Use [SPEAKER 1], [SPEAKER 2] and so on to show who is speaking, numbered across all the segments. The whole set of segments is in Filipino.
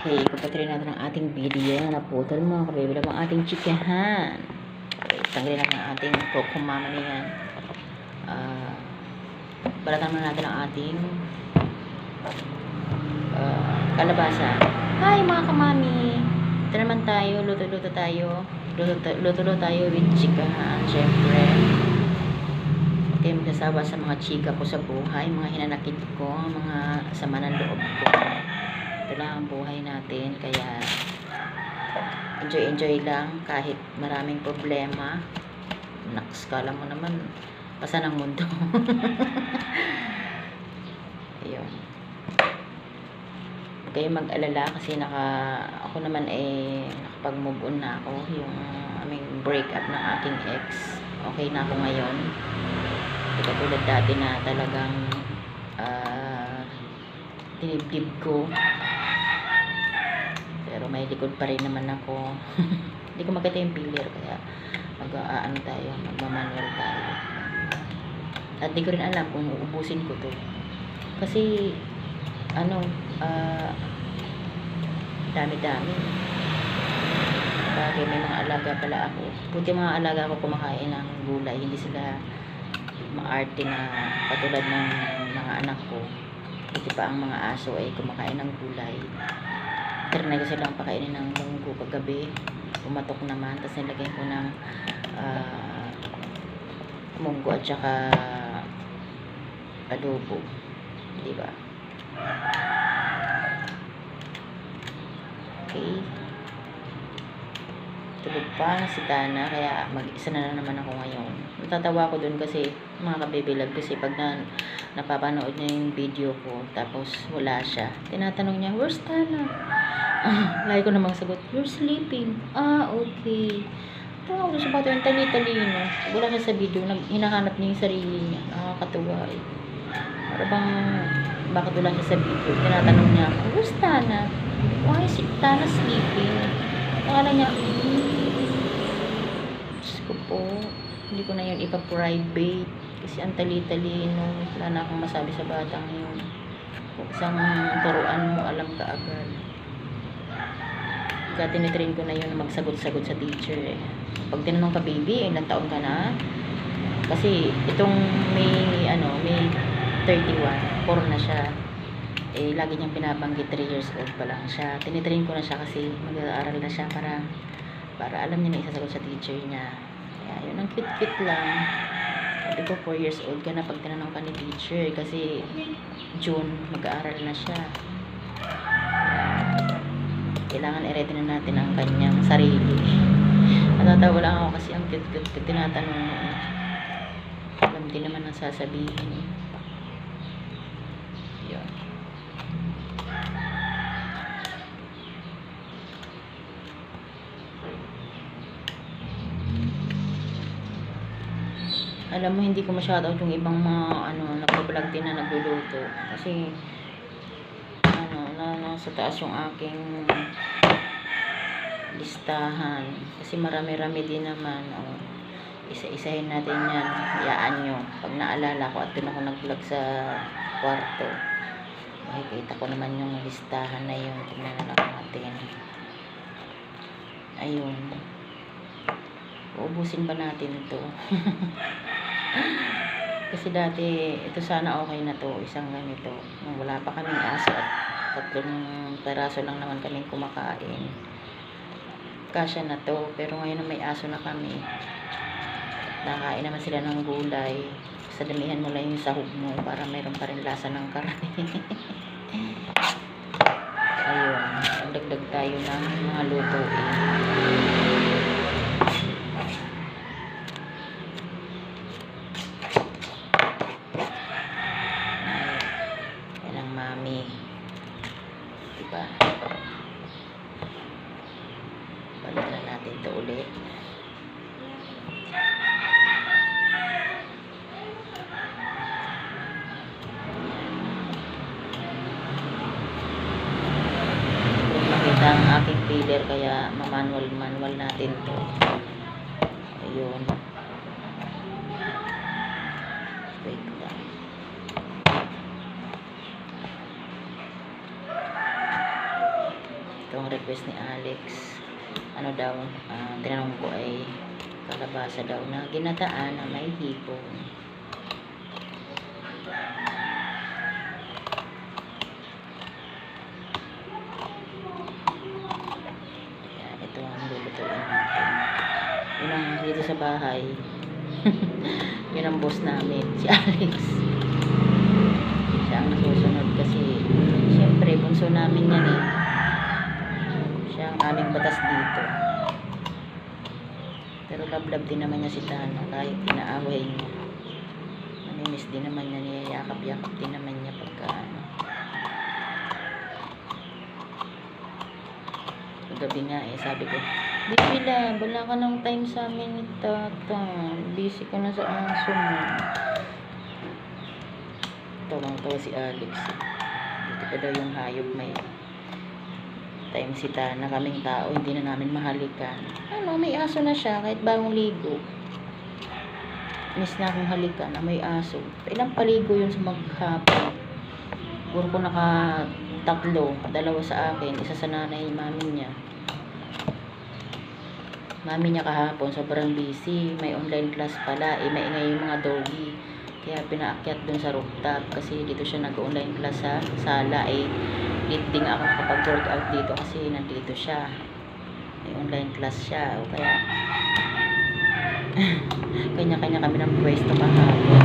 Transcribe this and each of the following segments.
[SPEAKER 1] Okay, pagpatuloy natin ang ating video na naputol mga kababy ang ating chikahan. Okay, tanggalin natin ang ating kokumama na yan. Ah, balatan muna natin ang ating ah, kalabasa. Hi mga kamami! Ito naman tayo, luto-luto tayo. Luto-luto tayo with chikahan, syempre. Huwag kayong magsasawa sa mga chika ko sa buhay, mga hinanakit ko, mga sama ng loob ko. Ito lang ang buhay natin, kaya enjoy-enjoy lang kahit maraming problema. Naks, kala mo naman, pasan ang mundo. Ayun. Huwag kayong mag-alala kasi naka, ako naman eh, nakapag-move on na ako. Yung aming break up ng aking ex. Okay na ako ngayon. Hindi katulad dati na talagang ah, dinibdib ko. May likod pa rin naman ako. Hindi ko maganda yung pillar kaya mag-aano tayo, magmamanual tayo. At di ko rin alam kung uubusin ko to. Kasi ano, ah dami-dami. Bagay, may mga alaga pala ako. Buti mga alaga ko kumakain ng gulay, hindi sila maarte na katulad ng mga anak ko. Buti pa ang mga aso ay kumakain ng gulay. Trinay ko silang pakainin ng munggo kagabi. Pumatok naman. Tapos nilagay ko ng ah, munggo at saka adobo. Di ba? Okay. Tulog pa si Dana, kaya mag-isa na naman ako ngayon. Natatawa ko dun kasi, mga kabibilag, kasi pag na, napapanood niya yung video ko, tapos wala siya, tinatanong niya, where's Dana? Ah, lagi ko namang sagot, you're sleeping. Ah, okay. Tawa ko siya bata yung tali-talino. Wala niya sa video, nag, hinahanap niya yung sarili niya. Nakakatuwa eh. Para bang, bakit wala siya sa video? Tinatanong niya ako, where's Tana? Why is Tana sleeping? Akala niya, hmm, Diyos ko po, hindi ko na yun ipa-private. Kasi ang tali-talino, wala na akong masabi sa batang yun. Kung isang turuan mo, alam ka agad. Kaya tinitrain ko na yun magsagot-sagot sa teacher eh. Pag tinanong ka, baby, ilang taon ka na? Kasi itong may, ano, may 31, 4 na siya. Eh, lagi niyang binabanggit 3 years old pa lang siya. Tinitrain ko na siya kasi mag-aaral na siya para para alam niya na isasagot sa teacher niya. Kaya yun, ang cute-cute lang. Sabi ko, 4 years old ka na pag tinanong ka ni teacher kasi June, mag-aaral na siya. Kailangan i-ready na natin ang kanyang sarili. Natatawa lang ako kasi ang cute-cute tinatanong. Alam din naman ang sasabihin. Alam mo, hindi ko masyado yung ibang mga ano, nagpa-vlog din na nagluluto. Kasi, ano, na, nasa taas yung aking listahan. Kasi marami-rami din naman. Oh. Isa-isahin natin yan. Hayaan nyo. Pag naalala ko at doon ako nag-vlog sa kwarto. Makikita ko naman yung listahan na yun. Tingnan na lang natin. Ayun. Uubusin ba natin to? Kasi dati, ito sana okay na to. Isang ganito. Nung wala pa kaming aso at tatlong peraso lang naman kaming kumakain kasya na to. Pero ngayon may aso na kami, nakain naman sila ng gulay. Sa damihan mo lang yung sahog mo para mayroon pa rin lasa ng karne. Ayun. Dagdag tayo ng mga lutuin. Ay, yan ang mami. Diba? Balik na natin to ulit. Hindi makita ang aking filler kaya mamanual-manual natin to. Ayun. Wait lang. Ito ang request ni Alex. Ano daw, ah, tinanong ko ay kalabasa daw na ginataan na may hipon. Kaya ito ang lulutuin natin. Yun ang dito sa bahay. Yun ang boss namin, si Alex. Siya ang nasusunod kasi syempre bunso namin yan eh. Siya ang aming batas dito. Pero love-love din naman niya si Tana kahit pinaaway niya. Namimiss din naman niya, niyayakap-yakap din naman niya pagka ano. Gabi nga eh, sabi ko, Bibi la, wala ka ng time sa amin ni Tata. Busy ka na sa aso mo. Tawang-tawa si Alex. Dito pa daw yung hayop may time si Tana. Kaming tao, hindi na namin mahalikan. Ano, may aso na siya kahit bagong ligo. Miss na akong halikan na may aso. Ilang paligo yun sa maghapon. Puro ko naka dalawa sa akin, isa sa nanay, mami niya. Mami niya kahapon, sobrang busy. May online class pala. Eh, maingay yung mga doggy. Kaya pinaakyat dun sa rooftop. Kasi dito siya nag-online class sa sala. Eh, late din ako nakapag-workout dito kasi nandito siya. May online class siya. O kaya, kanya-kanya kami ng pwesto kahapon.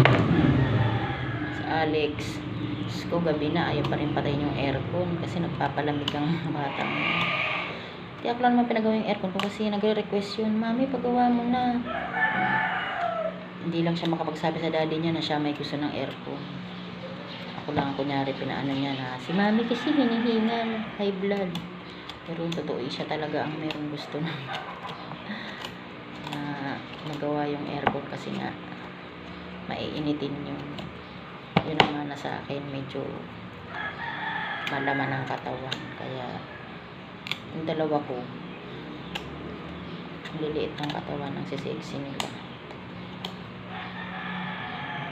[SPEAKER 1] Si Alex, Diyos ko, gabi na, ayaw pa rin patayin yung aircon kasi nagpapalamig ang batang. Kaya ako lang naman pinagawa yung aircon ko kasi nagre-request yun, Mami, pagawa mo na. Hindi lang siya makapagsabi sa daddy niya na siya may gusto ng aircon. Ako lang, kunyari, pinaano niya na, si Mami kasi hinihingal, high blood. Pero totoo, siya talaga ang mayroong gusto na na magawa yung aircon kasi nga maiinitin yung yun naman na sa akin medyo malaman ang katawan kaya yung dalawa ko. Liliit ng katawan ng sisiksi nila.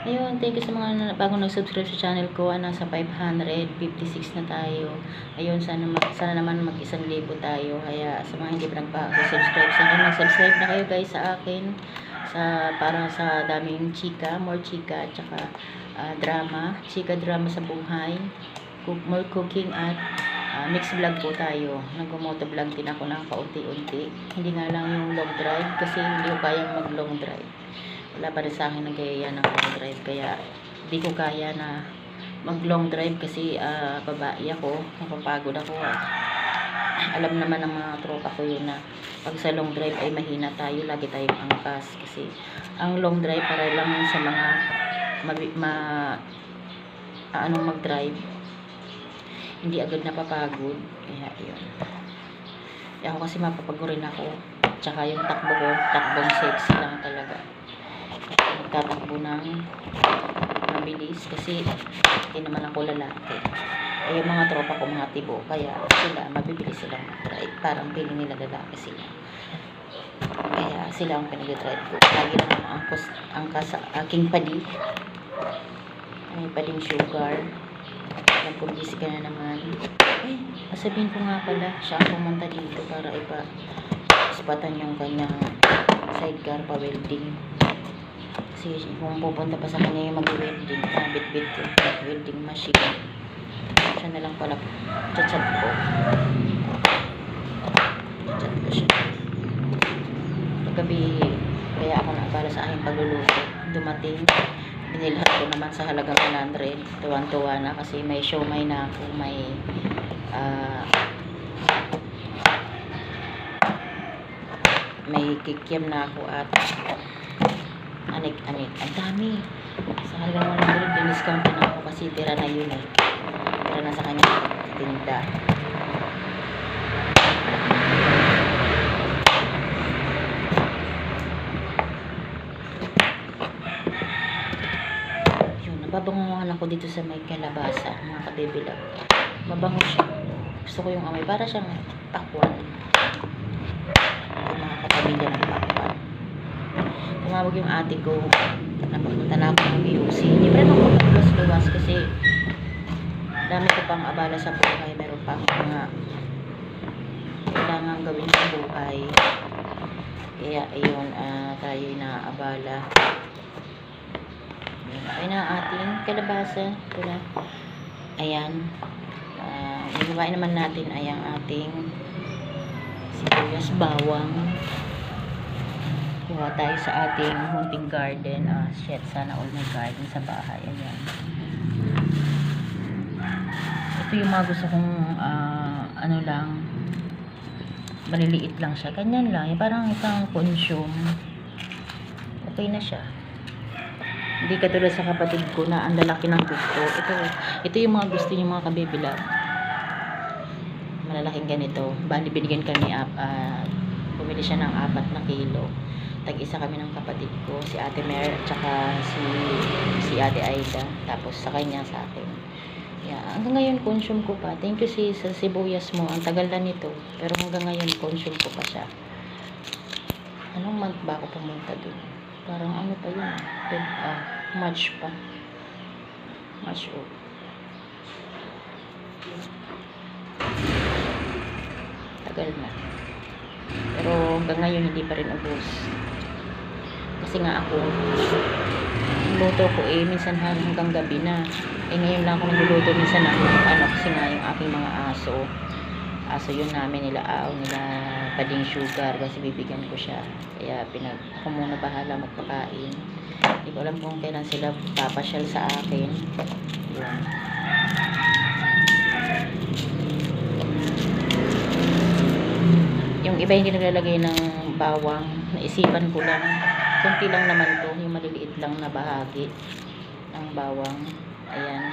[SPEAKER 1] Ayun thank you sa mga bagong nag-subscribe sa channel ko. Nasa 556 na tayo. Ayun sana, ma- sana naman mag isang libo tayo. Kaya sa mga hindi pa nagpa-subscribe sa akin mag-subscribe na kayo guys sa akin. Sa para sa daming chika more chika at saka ah, drama. Chika drama sa buhay. Cook, more cooking at ah, mixed vlog po tayo. Nag-moto vlog din ako ng kaunti-unti. Hindi nga lang yung long drive kasi hindi ko kayang mag long drive. Wala pa rin sa akin nagkaya ng long drive kaya hindi ko kaya na mag long drive kasi ah, babae ako napapagod ako. Alam naman ng mga tropa ko yun na pag sa long drive ay mahina tayo lagi tayong angkas. Kasi ang long drive para lang sa mga mabi- ma, anong mag drive hindi agad napapagod. Kaya yun. Kaya ako kasi mapapagurin ako. Tsaka yung takbo ko takbong sexy lang talaga. Nagtatakbo ng mabilis kasi hindi naman ako lalaki. Eh yung mga tropa ko mga tibo kaya sila mabibilis silang mag-drive. Parang piling nila lalaki sila. Kaya sila ang pinag-drive ko. Lagi lang ang angkos angkas sa aking padi. Ay pading sugar busy ka na naman. Eh sabihin ko nga pala siya ang pumunta dito para ipa ispatan yung kanyang sidecar pa welding. Kasi kung pupunta pa sa kanya yung mag-welding na bit-bit ko welding machine. Siya na lang pala chat-chat ko. Chat ko siya. Gabi kaya ako naabala sa aking pagluluto. Dumating binilhan ko naman sa halagang 100 tuwan-tuwa na kasi may siomay na ako may ah, may kikiam na ako at anik-anik ang dami. Sa halagang 100 diniscount na ako kasi tira na yun eh. Tira na sa kanya tinda yun nababangungan ako dito sa may kalabasa mga kabibilag mabango siya. Gusto ko yung amoy para siyang pakwan. Yung mga kapamilya ng pakwan. Tumawag yung ate ko. Napapunta na ako ng BOC hindi pa rin ako magluwas-luwas kasi dami ko pang abala sa buhay. Meron pa akong mga kailangan gawin sa buhay. Kaya, ayun, ah, tayo inaabala. Ayan, na ang ating kalabasa. Na. Ayan. Uh, Inuwain naman natin ay ang ating sibuyas bawang. Kuha tayo sa ating munting garden. Ah, shit, sana all may garden sa bahay. Ayan. Ito yung mga gusto kong ah, ano lang maliliit lang siya. Ganyan lang. Parang isang consume. Okay na siya. Hindi katulad sa kapatid ko na ang lalaki ng gusto. Ito, ito yung mga gusto niya mga kabibilab. Malalaking ganito. Bali, binigyan kami, ap, ah, bumili siya ng apat na kilo. Tag-isa kami ng kapatid ko, si Ate Mer, at saka si, si Ate Aida. Tapos sa kanya, sa akin. Yeah, hanggang ngayon consume ko pa. Thank you sis sa sibuyas mo. Ang tagal na nito. Pero hanggang ngayon consume ko pa siya. Anong month ba ako pumunta dun? Parang ano pa yun? Feb, ah, March pa. March oh. Tagal na. Pero hanggang ngayon hindi pa rin ubos. Kasi nga ako, luto ko eh, minsan hanggang gabi na. Eh ngayon lang ako nagluluto minsan ng ano kasi nga yung aking mga aso. Aso yun namin nila aw, nila pading sugar kasi bibigyan ko siya. Kaya pinag ako muna bahala magpakain. Hindi ko alam kung kailan sila papasyal sa akin. Yun. Yung iba hindi naglalagay ng bawang. Naisipan ko lang. Kunti lang naman to. Yung maliliit lang na bahagi ng bawang. Ayan.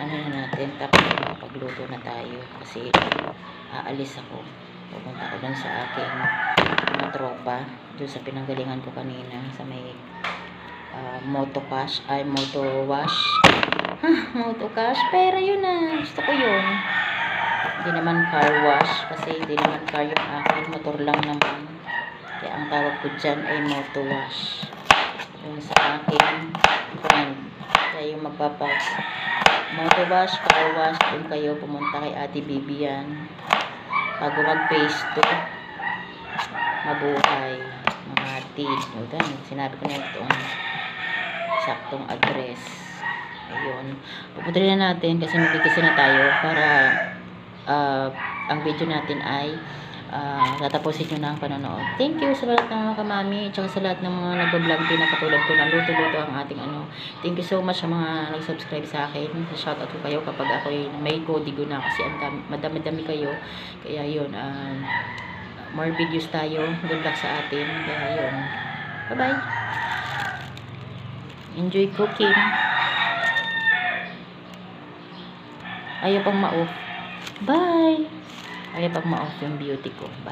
[SPEAKER 1] Ano na natin, tapos pagluto na tayo kasi aalis ako. Pupunta ako dun sa aking mga tropa, dun sa pinanggalingan ko kanina sa may uh, motocash, ay moto wash. Ha, motocash, pera yun ah. Gusto ko yun. Hindi naman car wash kasi hindi naman car yung akin, motor lang naman. Kaya ang tawag ko dyan ay moto wash. Yung sa akin, friend. Kaya yung magpapas moto wash, car wash, dun kayo pumunta kay Ate Bibian. Bago mag-phase 2, mabuhay, mga hatid. O, dan, sinabi ko na itong saktong address. Ayun. Pupunta na natin kasi magkikisi na tayo para ah, ang video natin ay ah, tatapusin nyo na ang panonood. Thank you sa lahat ng mga kamami at sa lahat ng mga nagbablog din na katulad ko na luto-luto ang ating ano. Thank you so much sa mga nag-subscribe sa akin. Shoutout ko kayo kapag ako may kodigo na kasi madami-dami kayo. Kaya yun, um, more videos tayo. Good luck sa atin. Kaya yun. Bye-bye. Enjoy cooking. Ayaw pang ma-off. Bye! Ayaw pang ma-off yung beauty ko. Bye.